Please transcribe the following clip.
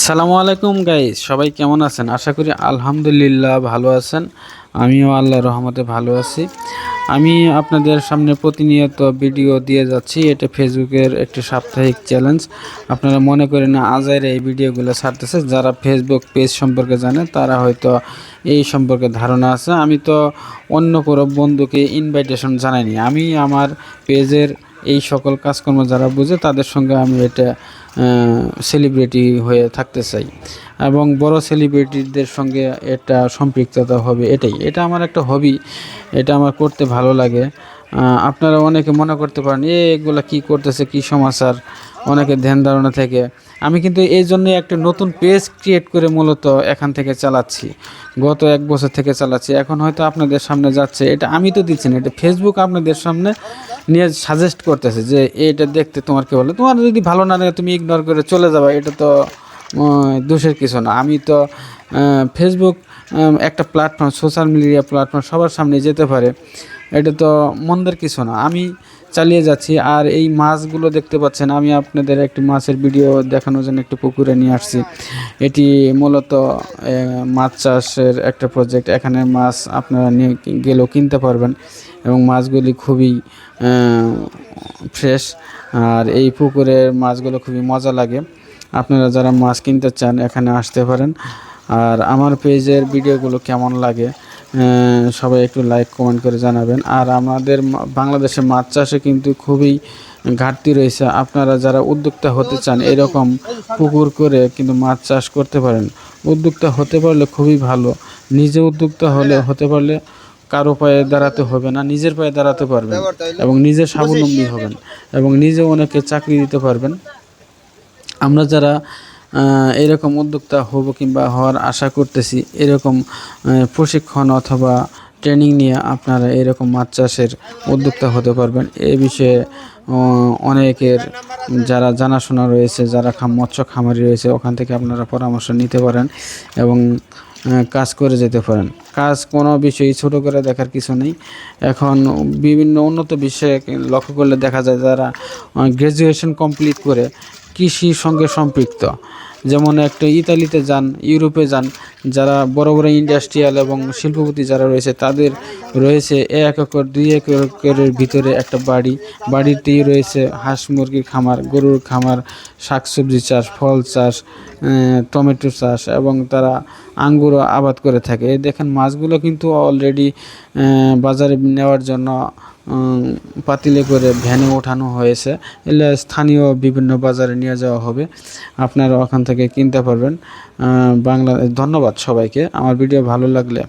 সালামু আলাইকুম গাইস, সবাই কেমন আছেন? আশা করি আলহামদুলিল্লাহ ভালো আছেন। আমিও আল্লাহ রহমতে ভালো আছি। আমি আপনাদের সামনে প্রতিনিয়ত ভিডিও দিয়ে যাচ্ছি। এটা ফেসবুকের একটি সাপ্তাহিক চ্যালেঞ্জ আপনারা মনে করেন না আজাইরে এই ভিডিওগুলো ছাড়তেছে। যারা ফেসবুক পেজ সম্পর্কে জানে, তারা হয়তো এই সম্পর্কে ধারণা আছে। আমি তো অন্য কোনো বন্ধুকে ইনভাইটেশন জানাইনি। আমি আমার পেজের এই সকল কাজকর্ম যারা বুঝে তাদের সঙ্গে আমি এটা সেলিব্রিটি হয়ে থাকতে চাই। এবং বড় সেলিব্রিটিদের সঙ্গে এটা সম্পৃক্ততা হবে এটাই। এটা আমার একটা হবি এটা আমার করতে ভালো লাগে। আপনারা অনেকে মনে করতে পারেন, এ, এগুলো কী করতেছে, কী সমাচার? অনেকে ধ্যান ধারণা থেকে। আমি কিন্তু এই জন্য একটা নতুন পেজ ক্রিয়েট করে মূলত এখান থেকে চালাচ্ছি। গত এক বছর থেকে চালাচ্ছি। এখন হয়তো আপনাদের সামনে যাচ্ছে। এটা আমি তো দিচ্ছি না, এটা ফেসবুক আপনাদের সামনে নিয়ে সাজেস্ট করতেছে যে এটা দেখতে তোমার কি বলে? তোমার যদি ভালো না লাগে, তুমি ইগনোর করে চলে যাবে। এটা তো দোষের কিছু না। আমি তো ফেসবুক একটা প্ল্যাটফর্ম সোশ্যাল মিডিয়া প্ল্যাটফর্ম সবার সামনে যেতে পারে। এটা তো মন্দের কিছু না। আমি চালিয়ে যাচ্ছি আর এই মাছগুলো দেখতে পাচ্ছেন, আমি আপনাদের একটি মাছের ভিডিও দেখানোর জন্য একটি পুকুরে নিয়ে আসছি। এটি মূলত মাছ চাষের একটা প্রজেক্ট এখানে মাছ আপনারা নিয়ে গেলেও কিনতে পারবেন এবং মাছগুলি খুবই ফ্রেশ আর এই পুকুরের মাছগুলো খুবই মজা লাগে। আপনারা যারা মাছ কিনতে চান এখানে আসতে পারেন। আর আমার পেজের ভিডিওগুলো কেমন লাগে সবাই একটু লাইক কমেন্ট করে জানাবেন। আর আমাদের বাংলাদেশে মাছ চাষে কিন্তু খুবই ঘাটতি রয়েছে। আপনারা যারা উদ্যোক্তা হতে চান, এরকম পুকুর করে কিন্তু মাছ চাষ করতে পারেন। উদ্যোক্তা হতে পারলে খুবই ভালো। নিজে উদ্যোক্তা হলে হতে পারলে কারও পায়ে দাঁড়াতে হবে না, নিজের পায়ে দাঁড়াতে পারবেন এবং নিজে স্বাবলম্বী হবেন এবং নিজে অনেকে চাকরি দিতে পারবেন। আমরা যারা এরকম উদ্যোক্তা হব কিংবা হওয়ার আশা করতেছি, এরকম প্রশিক্ষণ অথবা ট্রেনিং নিয়ে আপনারা এরকম মাছ চাষের উদ্যোক্তা হতে পারবেন। এ বিষয়ে অনেকের যারা জানাশোনা রয়েছে, যারা মৎস্য খামারি রয়েছে, ওখান থেকে আপনারা পরামর্শ নিতে পারেন এবং কাজ করে যেতে পারেন। কাজ কোনো বিষয়ই ছোট করে দেখার কিছু নেই। এখন বিভিন্ন উন্নত বিষয়ে লক্ষ্য করলে দেখা যায় যারা গ্র্যাজুয়েশন কমপ্লিট করে কৃষির সঙ্গে সম্পৃক্ত। যেমন একটা ইতালিতে যান, ইউরোপে যান, যারা বড় বড় ইন্ডাস্ট্রিয়াল এবং শিল্পপতি যারা রয়েছে, তাদের রয়েছে এক একর, দুই একরের ভিতরে একটা বাড়ি। বাড়িতেই রয়েছে হাঁস, মুরগির খামার, গরুর খামার, শাকসবজি চাষ, ফল চাষ টমেটো চাষ এবং তারা আঙ্গুরও আবাদ করে থাকে। দেখেন মাছগুলো কিন্তু অলরেডি বাজারে নেওয়ার জন্য পাতিলে করে ভ্যানে ওঠানো হয়েছে। এলে স্থানীয় বিভিন্ন বাজারে নিয়ে যাওয়া হবে। আপনারা ওখান থেকে কিনতে পারবেন। বাংলা ধন্যবাদ সবাইকে। আমার ভিডিও ভালো লাগলে